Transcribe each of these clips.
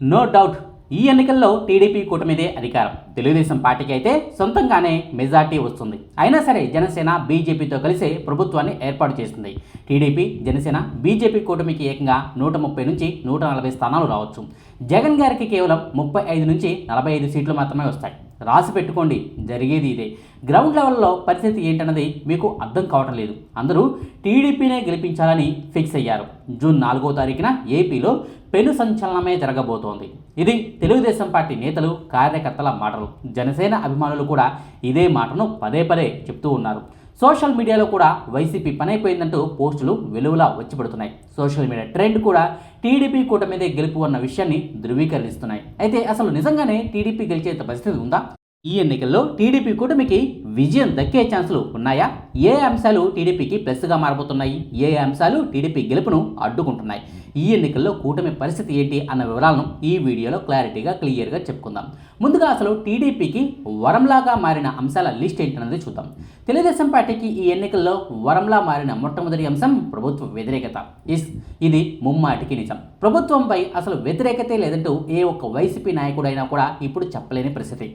No doubt ఈ ఎన్నికల్లో TDP కూటమిదే అధికారం. తెలుగుదేశం పార్టీకి అయితే సొంతంగానే మెజార్టీ వస్తుంది. అయినా సరే జనసేన బీజేపీతో కలిసి ప్రభుత్వాన్ని ఏర్పాటు చేస్తుంది టీడీపీ జనసేన బీజేపీ కూటమికి ఏకంగా నూట ముప్పై నుంచి నూట నలభై స్థానాలు రావచ్చు. జగన్ గారికి కేవలం ముప్పై ఐదు నుంచి నలభై ఐదు సీట్లు మాత్రమే వస్తాయి. రాసి పెట్టుకోండి. జరిగేది ఇదే. గ్రౌండ్ లెవెల్లో పరిస్థితి ఏంటన్నది మీకు అర్థం కావటం లేదు. అందరూ టీడీపీనే గెలిపించాలని ఫిక్స్ అయ్యారు. జూన్ నాలుగో తారీఖున ఏపీలో పెను సంచలనమే జరగబోతోంది. ఇది తెలుగుదేశం పార్టీ నేతలు కార్యకర్తల మాటలు. జనసేన అభిమానులు కూడా ఇదే మాటను పదే పదే చెప్తూ ఉన్నారు. సోషల్ మీడియాలో కూడా వైసీపీ పనైపోయిందంటూ పోస్టులు వెలువలా వచ్చిపడుతున్నాయి. సోషల్ మీడియా ట్రెండ్ కూడా టీడీపీ కూటమిదే గెలుపు అన్న విషయాన్ని ధృవీకరిస్తున్నాయి. అయితే అసలు నిజంగానే టీడీపీ గెలిచేంత పరిస్థితి ఉందా? ఈ ఎన్నికల్లో టీడీపీ కూటమికి విజయం దక్కే ఛాన్సులు ఉన్నాయా? ఏ అంశాలు టీడీపీకి ప్లస్గా మారబోతున్నాయి? ఏ అంశాలు టీడీపీ గెలుపును అడ్డుకుంటున్నాయి? ఈ ఎన్నికల్లో కూటమి పరిస్థితి ఏంటి అన్న వివరాలను ఈ వీడియోలో క్లారిటీగా క్లియర్గా చెప్పుకుందాం. ముందుగా అసలు టీడీపీకి వరంలాగా మారిన అంశాల లిస్ట్ ఏంటన్నది చూద్దాం. తెలుగుదేశం పార్టీకి ఈ ఎన్నికల్లో వరంలా మారిన మొట్టమొదటి అంశం ప్రభుత్వ వ్యతిరేకత. ఇస్ ఇది ముమ్మాటికి నిజం. ప్రభుత్వంపై అసలు వ్యతిరేకతే లేదంటూ ఏ ఒక్క వైసీపీ నాయకుడైనా కూడా ఇప్పుడు చెప్పలేని పరిస్థితి.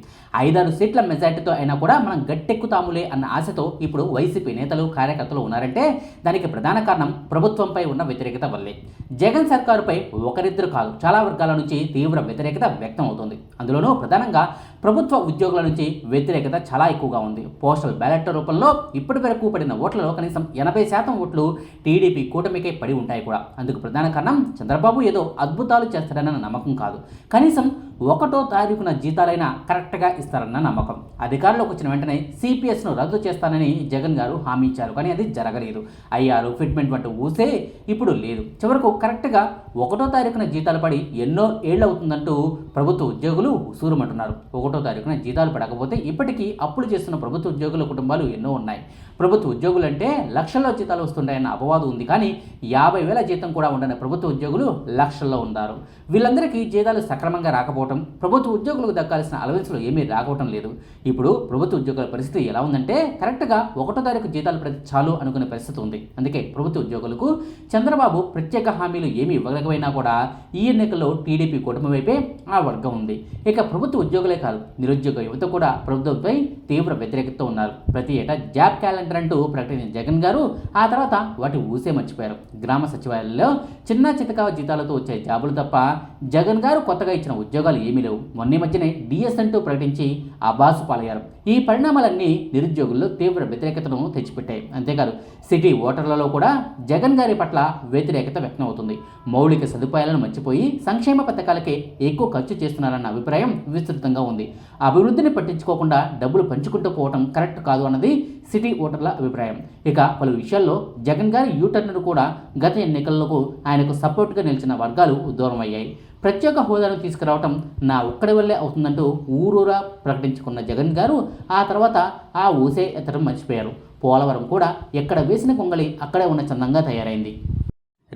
ఐదారు సీట్ల మెజార్టీతో అయినా కూడా మనం గట్టెక్కుతాములే అన్న ఆశతో ఇప్పుడు వైసీపీ నేతలు కార్యకర్తలు ఉన్నారంటే దానికి ప్రధాన కారణం ప్రభుత్వంపై ఉన్న వ్యతిరేకత వల్లే. జగన్ సర్కారుపై ఒకరిద్దరు కాదు చాలా వర్గాల నుంచి తీవ్ర వ్యతిరేకత వ్యక్తం అవుతుంది అందులోనూ ప్రధానంగా ప్రభుత్వ ఉద్యోగుల నుంచి వ్యతిరేకత చాలా ఎక్కువగా ఉంది. పోస్టల్ బ్యాలెట్ రూపంలో ఇప్పటి వరకు పడిన ఓట్లలో కనీసం ఎనభై శాతం ఓట్లు టీడీపీ కూటమికే పడి ఉంటాయి కూడా. అందుకు ప్రధాన కారణం చంద్రబాబు ఏదో అద్భుతాలు చేస్తాడన్న నమ్మకం కాదు. కనీసం ఒకటో తారీఖున జీతాలైనా కరెక్ట్గా ఇస్తారన్న నమ్మకం. అధికారంలోకి వచ్చిన వెంటనే సిపిఎస్ను రద్దు చేస్తానని జగన్ గారు హామీ ఇచ్చారు కానీ అది జరగలేదు. అయ్యారు ఫిట్మెంట్ వంటి ఊసే ఇప్పుడు లేదు. చివరకు కరెక్ట్గా ఒకటో తారీఖున జీతాలు పడి ఎన్నో ఏళ్ళు అవుతుందంటూ ప్రభుత్వ ఉద్యోగులు సూరమంటున్నారు ఒకటో ఒకటో తారీఖున జీతాలు పడకపోతే ఇప్పటికీ అప్పులు చేస్తున్న ప్రభుత్వ ఉద్యోగుల కుటుంబాలు ఎన్నో ఉన్నాయి. ప్రభుత్వ ఉద్యోగులు అంటే లక్షల్లో జీతాలు వస్తుంటాయన్న అపవాదు ఉంది. కానీ యాభై వేల జీతం కూడా ఉండని ప్రభుత్వ ఉద్యోగులు లక్షల్లో ఉన్నారు. వీళ్ళందరికీ జీతాలు సక్రమంగా రాకపోవటం ప్రభుత్వ ఉద్యోగులకు దక్కాల్సిన అలవెన్సులు ఏమీ రాకపోవటం లేదు. ఇప్పుడు ప్రభుత్వ ఉద్యోగుల పరిస్థితి ఎలా ఉందంటే కరెక్ట్గా ఒకటో తారీఖు జీతాలు ప్రతి చాలు అనుకునే పరిస్థితి ఉంది. అందుకే ప్రభుత్వ ఉద్యోగులకు చంద్రబాబు ప్రత్యేక హామీలు ఏమీ ఇవ్వకపోయినా కూడా ఈ ఎన్నికల్లో టీడీపీ కూటమి వైపే ఆ వర్గం ఉంది. ఇక ప్రభుత్వ ఉద్యోగులే కాదు నిరుద్యోగ యువత కూడా ప్రభుత్వంపై తీవ్ర వ్యతిరేకతతో ఉన్నారు. ప్రతి ఏటా జాబ్ క్యాలెండర్ అంటూ ప్రకటించిన జగన్ గారు ఆ తర్వాత వాటి ఊసే మర్చిపోయారు. గ్రామ సచివాలయాల్లో చిన్న చితకా జీతాలతో వచ్చే జాబులు తప్ప జగన్ గారు కొత్తగా ఇచ్చిన ఉద్యోగాలు ఏమీ లేవు. మొన్న మధ్యనే డిఎస్ అంటూ ప్రకటించి అబాసు పాలయ్యారు. ఈ పరిణామాలన్నీ నిరుద్యోగుల్లో తీవ్ర వ్యతిరేకతను తెచ్చిపెట్టాయి. అంతేకాదు సిటీ ఓటర్లలో కూడా జగన్ గారి పట్ల వ్యతిరేకత వ్యక్తం అవుతుంది మౌలిక సదుపాయాలను మర్చిపోయి సంక్షేమ పథకాలకే ఎక్కువ ఖర్చు చేస్తున్నారన్న అభిప్రాయం విస్తృతంగా ఉంది. అభివృద్ధిని పట్టించుకోకుండా డబ్బులు పంచుకుంటూ పోవటం కరెక్ట్ కాదు అన్నది సిటీ ఓటర్ల అభిప్రాయం. ఇక పలు విషయాల్లో జగన్ గారి యూటర్న్ను కూడా గత ఎన్నికలకు ఆయనకు సపోర్ట్గా నిలిచిన వర్గాలు దూరం అయ్యాయి ప్రత్యేక హోదాను తీసుకురావటం నా ఒక్కడి వల్లే అవుతుందంటూ ఊరూరా ప్రకటించుకున్న జగన్ గారు ఆ తర్వాత ఆ ఊసే ఎత్తడం మర్చిపోయారు. పోలవరం కూడా ఎక్కడ వేసిన కొంగలి అక్కడే ఉన్న చందంగా తయారైంది.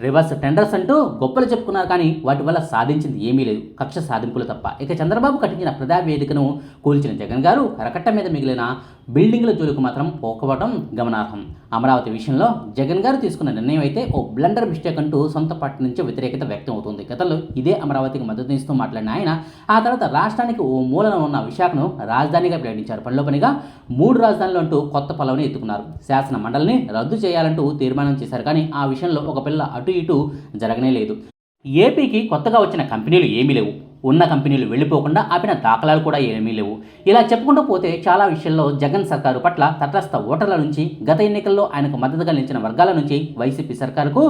రివర్స్ టెండర్స్ అంటూ గొప్పలు చెప్పుకున్నారు కానీ వాటి వల్ల సాధించింది ఏమీ లేదు. కక్ష సాధింపులు తప్ప. ఇక చంద్రబాబు కట్టించిన ప్రజా వేదికను కూల్చిన జగన్ గారు కరకట్ట మీద మిగిలిన బిల్డింగ్ల జోలికి మాత్రం పోకపోవడం గమనార్హం. అమరావతి విషయంలో జగన్ గారు తీసుకున్న నిర్ణయం అయితే ఓ బ్లండర్ మిస్టేక్ అంటూ సొంత పార్టీ నుంచి వ్యతిరేకత వ్యక్తం అవుతుంది. గతంలో ఇదే అమరావతికి మద్దతు ఇస్తూ మాట్లాడిన ఆయన ఆ తర్వాత రాష్ట్రానికి ఓ మూలన ఉన్న విశాఖను రాజధానిగా ప్రకటించారు. పనిలో పనిగా మూడు రాజధానులు అంటూ కొత్త పల్లవిని ఎత్తుకున్నారు. శాసన మండలిని రద్దు చేయాలంటూ తీర్మానం చేశారు. కానీ ఆ విషయంలో ఒక పిల్ల అటు ఇటు జరగనే లేదు. ఏపీకి కొత్తగా వచ్చిన కంపెనీలు ఏమీ లేవు. ఉన్న కంపెనీలు వెళ్ళిపోకుండా ఆపిన దాఖలాలు కూడా ఏమీ లేవు. ఇలా చెప్పుకుంటూ పోతే చాలా విషయాల్లో జగన్ సర్కారు పట్ల తటస్థ ఓటర్ల నుంచి గత ఎన్నికల్లో ఆయనకు మద్దతుగా నిలిచిన వర్గాల నుంచి వైసీపీ సర్కారుకు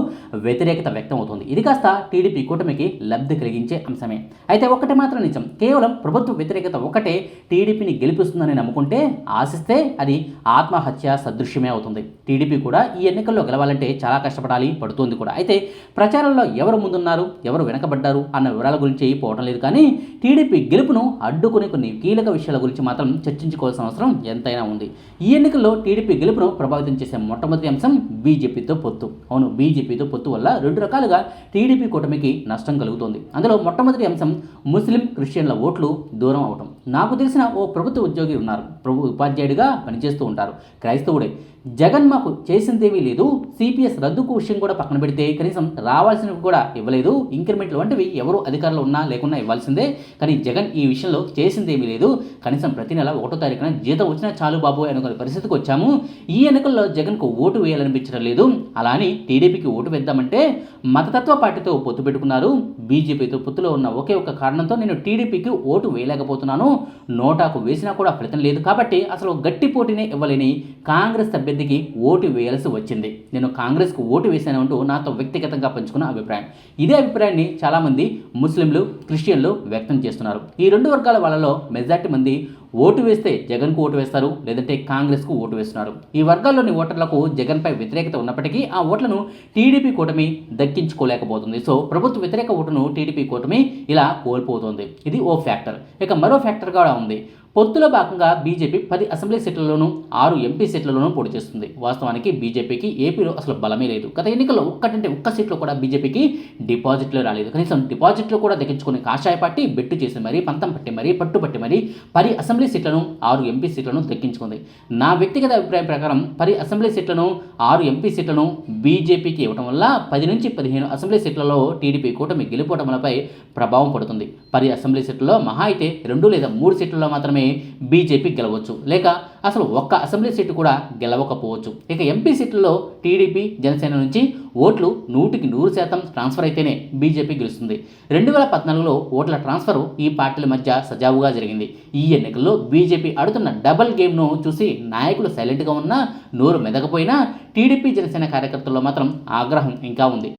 వ్యతిరేకత వ్యక్తం అవుతుంది ఇది కాస్త టీడీపీ కూటమికి లబ్ధి కలిగించే అంశమే. అయితే ఒకటి మాత్రం నిజం. కేవలం ప్రభుత్వ వ్యతిరేకత ఒకటే టీడీపీని గెలిపిస్తుందని నమ్ముకుంటే ఆశిస్తే అది ఆత్మహత్య సదృశ్యమే అవుతుంది. టీడీపీ కూడా ఈ ఎన్నికల్లో గెలవాలంటే చాలా కష్టపడాలి పడుతుంది కూడా. అయితే ప్రచారంలో ఎవరు ముందున్నారు ఎవరు వెనకబడ్డారు అన్న వివరాల గురించి పోవడం లేదు కానీ టీడీపీ గెలుపును అడ్డుకునే కొన్ని కీలక విషయాల గురించి మాత్రం చర్చించుకోవాల్సిన అవసరం ఎంతైనా ఉంది. ఈ ఎన్నికల్లో టీడీపీ గెలుపును ప్రభావితం చేసే మొట్టమొదటి అంశం బీజేపీతో పొత్తు. అవును బీజేపీతో పొత్తు వల్ల రెండు రకాలుగా టీడీపీ కూటమికి నష్టం కలుగుతోంది. అందులో మొట్టమొదటి అంశం ముస్లిం క్రిస్టియన్ల ఓట్లు దూరం అవటం. నాకు తెలిసిన ఓ ప్రభుత్వ ఉద్యోగి ఉన్నారు. ప్రభు ఉపాధ్యాయుడిగా పనిచేస్తూ ఉంటారు. క్రైస్తవుడే. జగన్ మాకు చేసిందేమీ లేదు. సిపిఎస్ రద్దుకు విషయం కూడా పక్కన పెడితే కనీసం రావాల్సినవి కూడా ఇవ్వలేదు. ఇంక్రిమెంట్లు వంటివి ఎవరు అధికారులు ఉన్నా లేకున్నా ఇవ్వాల్సిందే. కానీ జగన్ ఈ విషయంలో చేసిందేమీ లేదు. కనీసం ప్రతి నెల ఒకటో తారీఖున జీతం వచ్చినా చాలు బాబు అనుకునే పరిస్థితికి వచ్చాము. ఈ ఎన్నికల్లో జగన్కు ఓటు వేయాలనిపించడం లేదు. అలా అని టీడీపీకి ఓటు వేద్దామంటే మతతత్వ పార్టీతో పొత్తు పెట్టుకున్నారు. బీజేపీతో పొత్తులో ఉన్న ఒకే ఒక కారణంతో నేను టీడీపీకి ఓటు వేయలేకపోతున్నాను. నోటాకు వేసినా కూడా ఫలితం లేదు కాబట్టి అసలు గట్టి పోటీనే ఇవ్వలేని కాంగ్రెస్ అభ్యర్థికి ఓటు వేయాల్సి వచ్చింది. నేను కాంగ్రెస్కు ఓటు వేశానంటూ నాతో వ్యక్తిగతంగా పంచుకున్న అభిప్రాయం. ఇదే అభిప్రాయాన్ని చాలామంది ముస్లింలు క్రిస్టియన్లు వ్యక్తం చేస్తున్నారు. ఈ రెండు వర్గాల వాళ్ళలో మెజార్టీ మంది ఓటు వేస్తే జగన్కు ఓటు వేస్తారు లేదంటే కాంగ్రెస్కు ఓటు వేస్తున్నారు. ఈ వర్గాల్లోని ఓటర్లకు జగన్పై వ్యతిరేకత ఉన్నప్పటికీ ఆ ఓట్లను టీడీపీ కూటమి దక్కించుకోలేకపోతుంది. సో ప్రభుత్వ వ్యతిరేక ఓటును టీడీపీ కూటమి ఇలా కోల్పోతుంది. ఇది ఓ ఫ్యాక్టర్. ఇక మరో ఫ్యాక్టర్ కూడా ఉంది. పొత్తులో భాగంగా బీజేపీ పది అసెంబ్లీ సీట్లలోనూ ఆరు ఎంపీ సీట్లలోనూ పోటీ చేస్తుంది. వాస్తవానికి బీజేపీకి ఏపీలో అసలు బలమే లేదు. గత ఎన్నికల్లో ఒక్కటంటే ఒక్క సీట్లో కూడా బీజేపీకి డిపాజిట్లు రాలేదు. కనీసం డిపాజిట్లు కూడా దక్కించుకునే కాషాయ పార్టీ బెట్టు చేసి మరీ పంతం పట్టి మరీ పట్టుపట్టి మరీ పది అసెంబ్లీ సీట్లను ఆరు ఎంపీ సీట్లను దక్కించుకుంది. నా వ్యక్తిగత అభిప్రాయం ప్రకారం పది అసెంబ్లీ సీట్లను ఆరు ఎంపీ సీట్లను బీజేపీకి ఇవ్వడం వల్ల పది నుంచి పదిహేను అసెంబ్లీ సీట్లలో టీడీపీ కూటమి గెలుపోవడంపై ప్రభావం పడుతుంది. పది అసెంబ్లీ సీట్లలో మహా అయితే రెండు లేదా మూడు సీట్లలో మాత్రమే బీజేపీ గెలవచ్చు. లేక అసలు ఒక్క అసెంబ్లీ సీటు కూడా గెలవకపోవచ్చు. ఇక ఎంపీ సీట్లలో టీడీపీ జనసేన నుంచి ఓట్లు నూటికి నూరు శాతం ట్రాన్స్ఫర్ అయితేనే బీజేపీ గెలుస్తుంది. రెండు వేల పద్నాలుగులో ఓట్ల ట్రాన్స్ఫర్ ఈ పార్టీల మధ్య సజావుగా జరిగింది. ఈ ఎన్నికల్లో బీజేపీ ఆడుతున్న డబల్ గేమ్ను చూసి నాయకులు సైలెంట్గా ఉన్నా నోరు మెదకపోయినా టీడీపీ జనసేన కార్యకర్తల్లో మాత్రం ఆగ్రహం ఇంకా ఉంది.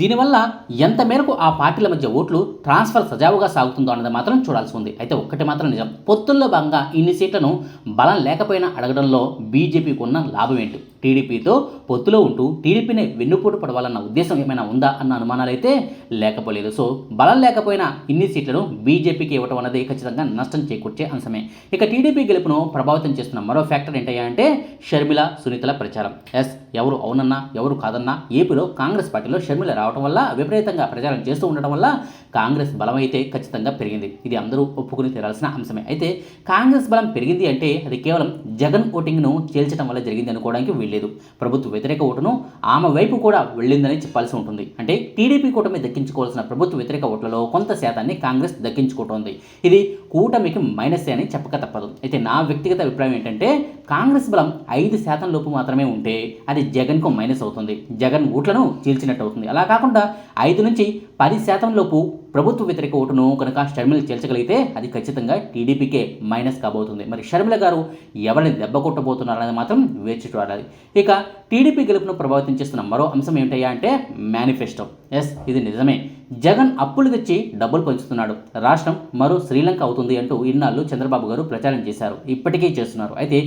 దీనివల్ల ఎంత మేరకు ఆ పార్టీల మధ్య ఓట్లు ట్రాన్స్ఫర్ సజావుగా సాగుతుందో అన్నది మాత్రం చూడాల్సి ఉంది. అయితే ఒక్కటి మాత్రం నిజం. పొత్తుల్లో భాగంగా ఇన్ని సీట్లను బలం లేకపోయినా అడగడంలో బీజేపీకి ఉన్న లాభం ఏంటి? టీడీపీతో పొత్తులో ఉంటూ టీడీపీని వెన్నుపోటు పడవాలన్న ఉద్దేశం ఏమైనా ఉందా అన్న అనుమానాలు అయితే లేకపోలేదు. సో బలం లేకపోయినా ఇన్ని సీట్లను బీజేపీకి ఇవ్వడం అన్నది ఖచ్చితంగా నష్టం చేకూర్చే అంశమే. ఇక టీడీపీ గెలుపును ప్రభావితం చేస్తున్న మరో ఫ్యాక్టర్ ఏంటయ్యా అంటే షర్మిల సునీతల ప్రచారం. ఎస్ ఎవరు అవునన్నా ఎవరు కాదన్నా ఏపీలో కాంగ్రెస్ పార్టీలో షర్మిల రావడం వల్ల విపరీతంగా ప్రచారం చేస్తూ ఉండడం వల్ల కాంగ్రెస్ బలం అయితే ఖచ్చితంగా పెరిగింది. ఇది అందరూ ఒప్పుకుని తీరాల్సిన అంశమే. అయితే కాంగ్రెస్ బలం పెరిగింది అంటే అది కేవలం జగన్ ఓటింగ్ను చేల్చడం వల్ల జరిగింది అనుకోవడానికి వీల్లేదు. ప్రభుత్వ వ్యతిరేక ఓటును ఆమె వైపు కూడా వెళ్ళిందని చెప్పాల్సి ఉంటుంది. అంటే టీడీపీ కూటమి దక్కించుకోవాల్సిన ప్రభుత్వ వ్యతిరేక ఓట్లలో కొంత శాతాన్ని కాంగ్రెస్ దక్కించుకుంటోంది. ఇది కూటమికి మైనస్ అని చెప్పక తప్పదు. అయితే నా వ్యక్తిగత అభిప్రాయం ఏంటంటే కాంగ్రెస్ బలం ఐదు శాతం లోపు మాత్రమే ఉంటే అది జగన్కు మైనస్ అవుతుంది. జగన్ ఓట్లను చీల్చినట్టు అవుతుంది. అలా కాకుండా ఐదు నుంచి పది శాతం లోపు ప్రభుత్వ వ్యతిరేక ఓటును కనుక షర్మిల చేర్చగలిగితే అది ఖచ్చితంగా టీడీపీకే మైనస్ కాబోతుంది. మరి షర్మిల గారు ఎవరిని దెబ్బ కొట్టబోతున్నారనేది మాత్రం వేచి చూడాలి. ఇక టీడీపీ గెలుపును ప్రభావితం చేస్తున్న మరో అంశం ఏమిటయ్యా అంటే మేనిఫెస్టో. ఎస్ ఇది నిజమే. జగన్ అప్పులు తెచ్చి డబ్బులు పంచుతున్నాడు. రాష్ట్రం మరో శ్రీలంక అవుతుంది అంటూ ఇన్నాళ్ళు చంద్రబాబు గారు ప్రచారం చేశారు. ఇప్పటికీ చేస్తున్నారు. అయితే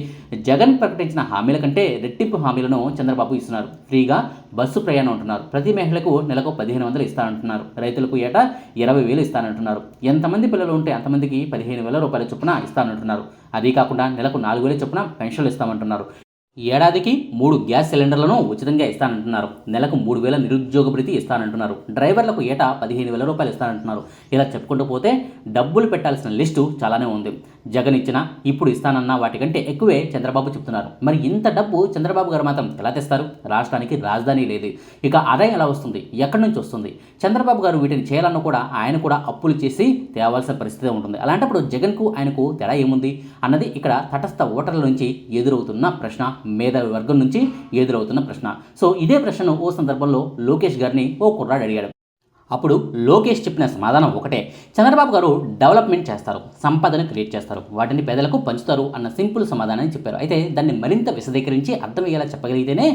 జగన్ ప్రకటించిన హామీల కంటే రెట్టింపు హామీలను చంద్రబాబు ఇస్తున్నారు. ఫ్రీగా బస్సు ప్రయాణం అంటున్నారు. ప్రతి మహిళకు నెలకు పదిహేను వందలు ఇస్తానంటున్నారు. రైతులకు ఏటా ఇరవై వేలు ఇస్తానంటున్నారు. ఎంతమంది పిల్లలు ఉంటే అంతమందికి పదిహేను వేల రూపాయల చొప్పున ఇస్తానంటున్నారు. అదీ కాకుండా నెలకు నాలుగు వేల చొప్పున పెన్షన్లు ఇస్తామంటున్నారు. ఏడాదికి మూడు గ్యాస్ సిలిండర్లను ఉచితంగా ఇస్తానంటున్నారు. నెలకు మూడు వేల నిరుద్యోగ భృతి ఇస్తానంటున్నారు. డ్రైవర్లకు ఏటా పదిహేను వేల రూపాయలు ఇస్తానంటున్నారు. ఇలా చెప్పుకుంటూ పోతే డబ్బులు పెట్టాల్సిన లిస్టు చాలానే ఉంది. జగన్ ఇచ్చిన ఇప్పుడు ఇస్తానన్న వాటికంటే ఎక్కువే చంద్రబాబు చెప్తున్నారు. మరి ఇంత డబ్బు చంద్రబాబు గారు మాత్రం ఎలా తెస్తారు? రాష్ట్రానికి రాజధాని లేదు. ఇక ఆదాయం ఎలా వస్తుంది? ఎక్కడి నుంచి వస్తుంది? చంద్రబాబు గారు వీటిని చేయాలన్న కూడా ఆయన కూడా అప్పులు చేసి తేవాల్సిన పరిస్థితి ఉంటుంది. అలాంటప్పుడు జగన్కు ఆయనకు తేడా ఏముంది? అన్నది ఇక్కడ తటస్థ ఓటర్ల నుంచి ఎదురవుతున్న ప్రశ్న మేధావి వర్గం నుంచి ఎదురవుతున్న ప్రశ్న. సో ఇదే ప్రశ్నను ఓ సందర్భంలో లోకేష్ గారిని ఓ కుర్రాడు అడిగాడు. అప్పుడు లోకేష్ చెప్పిన సమాధానం ఒకటే. చంద్రబాబు గారు డెవలప్మెంట్ చేస్తారు సంపదను క్రియేట్ చేస్తారు వాటిని పేదలకు పంచుతారు అన్న సింపుల్ సమాధానాన్ని చెప్పారు. అయితే దాన్ని మరింత విశదీకరించి అర్థమయ్యేలా చెప్పగలిగితేనే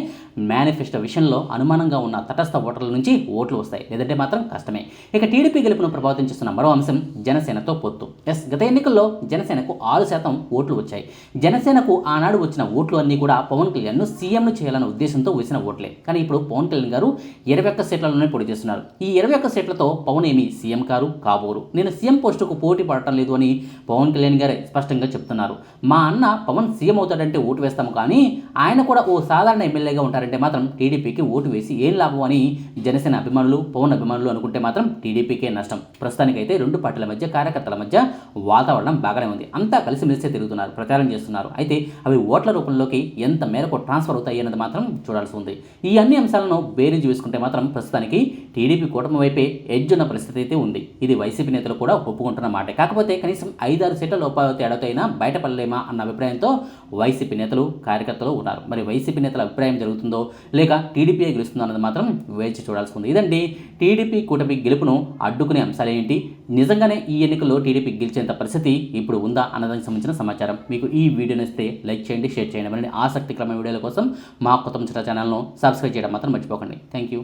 మేనిఫెస్టో విషయంలో అనుమానంగా ఉన్న తటస్థ ఓటర్ల నుంచి ఓట్లు వస్తాయి. లేదంటే మాత్రం కష్టమే. ఇక టీడీపీ గెలుపును ప్రభావితం చేస్తున్న మరో అంశం జనసేనతో పొత్తు. ఎస్ గత ఎన్నికల్లో జనసేనకు ఆరు శాతం ఓట్లు వచ్చాయి. జనసేనకు ఆనాడు వచ్చిన ఓట్లు అన్నీ కూడా పవన్ కళ్యాణ్ను సీఎంను చేయాలన్న ఉద్దేశంతో వేసిన ఓట్లే. కానీ ఇప్పుడు పవన్ కళ్యాణ్ గారు ఇరవై ఒక్క సీట్లలోనే పోటీ చేస్తున్నారు. ఈ ఇరవై ఒక్క సీట్లతో పవన్ ఏమి సీఎం కారు కాబోరు. నేను సీఎం పోస్టుకు పోటీ పడటం లేదు అని పవన్ కళ్యాణ్ గారే స్పష్టంగా చెప్తున్నారు. మా అన్న పవన్ సీఎం అవుతాడంటే ఓటు వేస్తాము కానీ ఆయన కూడా ఓ సాధారణ ఎమ్మెల్యేగా ఉంటారంటే మాత్రం టీడీపీకి ఓటు వేసి ఏం లాభం అని జనసేన అభిమానులు పవన్ అభిమానులు అనుకుంటే మాత్రం టీడీపీకే నష్టం. ప్రస్తుతానికైతే రెండు పార్టీల మధ్య కార్యకర్తల మధ్య వాతావరణం బాగానే ఉంది. అంతా కలిసిమెలిసే తిరుగుతున్నారు ప్రచారం చేస్తున్నారు. అయితే అవి ఓట్ల రూపంలోకి ఎంత మేరకు ట్రాన్స్ఫర్ అవుతాయి అన్నది మాత్రం చూడాల్సి ఉంది. ఈ అన్ని అంశాలను బేరీజు వేసుకుంటే మాత్రం ప్రస్తుతానికి టీడీపీ కూటమి వైపే ఎడ్జ్ ఉన్న పరిస్థితి అయితే ఉంది. ఇది వైసీపీ నేతలు కూడా ఒప్పుకుంటున్న మాట. కాకపోతే కనీసం ఐదారు సీట్ల లోపాలు తేడాతో అయినా బయటపడలేమా అన్న అభిప్రాయంతో వైసీపీ నేతలు కార్యకర్తలు ఉన్నారు. మరి వైసీపీ నేతల అభిప్రాయం జరుగుతుందో లేక టీడీపీ గెలుస్తుందో అన్నది మాత్రం వేచి చూడాల్సి ఉంది. ఇదండి టీడీపీ కూటమి గెలుపును అడ్డుకునే అంశాలు ఏంటి? నిజంగానే ఈ ఎన్నికల్లో టీడీపీ గెలిచేంత పరిస్థితి ఇప్పుడు ఉందా అన్నదానికి సంబంధించిన సమాచారం. మీకు ఈ వీడియో నచ్చితే లైక్ చేయండి షేర్ చేయండి. మరిన్ని ఆసక్తికరమైన వీడియోల కోసం మా కొత్త ముచ్చట ఛానల్ను సబ్స్క్రైబ్ చేయడం మాత్రం మర్చిపోకండి. Thank you